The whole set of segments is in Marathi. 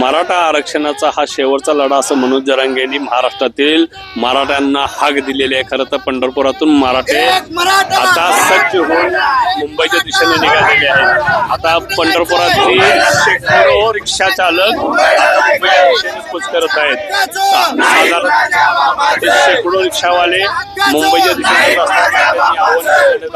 मराठा आरक्षणाचा हा शेवटचा लढा असं मनोज जरांगे यांनी महाराष्ट्रातील मराठ्यांना हाक दिलेली आहे. खरं तर पंढरपुरातून मराठे आता सज्ज होऊन मुंबईच्या दिशेने निघालेले आहेत. आता पंढरपुरातील शेकडो रिक्षा चालक कूच करत आहेत. शेकडो रिक्षावाले मुंबईच्या दिशेने.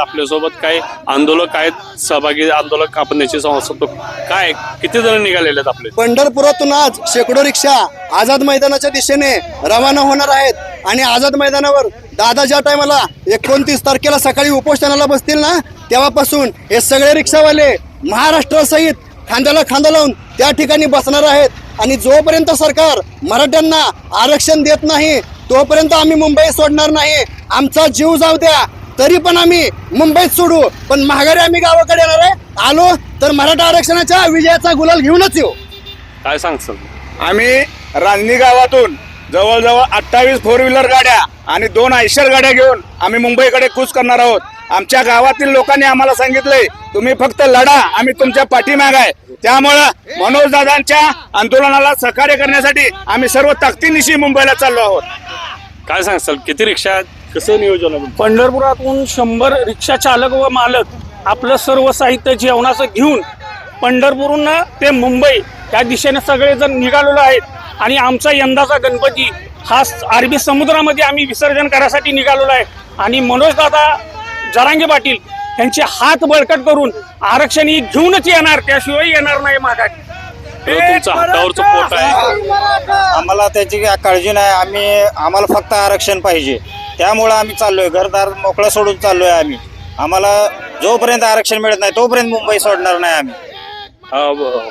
आपल्यासोबत काय आंदोलक आहेत सहभागी आंदोलक आपण याची संवाद काय किती जण निघालेले आहेत आपले? पंढरपुरातून आज शेकडो रिक्षा आझाद मैदानाच्या दिशेने रवाना होणार आहेत. आणि आझाद मैदानावर दादा ज्या टायमाला एकोणतीस तारखेला सकाळी उपोषणाला बसतील ना तेव्हापासून हे सगळे रिक्षावाले महाराष्ट्रासहित खांद्याला खांदा लावून त्या ठिकाणी बसणार आहेत. आणि जोपर्यंत सरकार मराठ्यांना आरक्षण देत नाही तोपर्यंत आम्ही मुंबई सोडणार नाही. आमचा जीव जाऊ द्या. तरी पण आम्ही मुंबईत सोडू. पण महागारी आम्ही गावाकडे येणार आहे. आलो तर मराठा आरक्षणाच्या विजयाचा गुलाल घेऊनच येऊ. काय सांगसल आम्ही रांजणी गावातून जवळजवळ अठ्ठावीस फोर व्हीलर गाड्या आणि दोन आयशर गाड्या घेऊन आम्ही मुंबईकडे कूच करणार आहोत. आमच्या गावातील लोकांनी आम्हाला सांगितलंय तुम्ही फक्त लढा आम्ही तुमच्या पाठीमाग आहे त्यामुळं मनोज दादांच्या आंदोलनाला सहकार्य करण्यासाठी आम्ही सर्व ताकदीनिशी मुंबईला चाललो आहोत काय सांगसाल किती रिक्षा? कसं नियोजन आहे? पंढरपुरातून शंभर रिक्षा चालक व मालक आपलं सर्व साहित्य जेवणाचं घेऊन पंढरपूरहून ते मुंबई या दिशेने सगळेजण निघालेलो आहेत आणि आमचा यंदाचा गणपती हा अरबी समुद्रामध्ये आम्ही विसर्जन करायसाठी निघालेलो आहे आणि मनोज दादा जरांगे पाटील यांचे हात बळकट करून आरक्षण ही घेऊनच येणार त्याशिवाय येणार नाही आहे. आम्हाला त्याची काय काळजी नाही. आम्ही आम्हाला फक्त आरक्षण पाहिजे. त्यामुळं आम्ही चाललोय. घरदार मोकळं सोडून चाललोय आम्ही. आम्हाला जोपर्यंत आरक्षण मिळत नाही तोपर्यंत मुंबई सोडणार नाही आम्ही.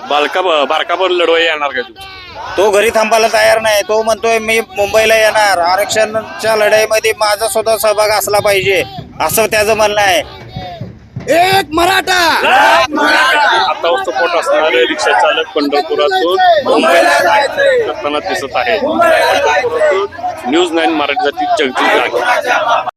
बालका बारकाभर लढवाई येणार का तू तो घरी थांबायला तयार नाही. तो म्हणतोय मी मुंबईला येणार. आरक्षणच्या लढाईमध्ये माझा सुद्धा सहभाग असला पाहिजे. असं त्याचं म्हणणं आहे. एक मराठा! हातावरचं पोट असणारे रिक्षा चालक पंढरपुरातून मुंबईला करताना दिसत आहे. न्यूज नाईन मराठीसाठी जगदीश जागे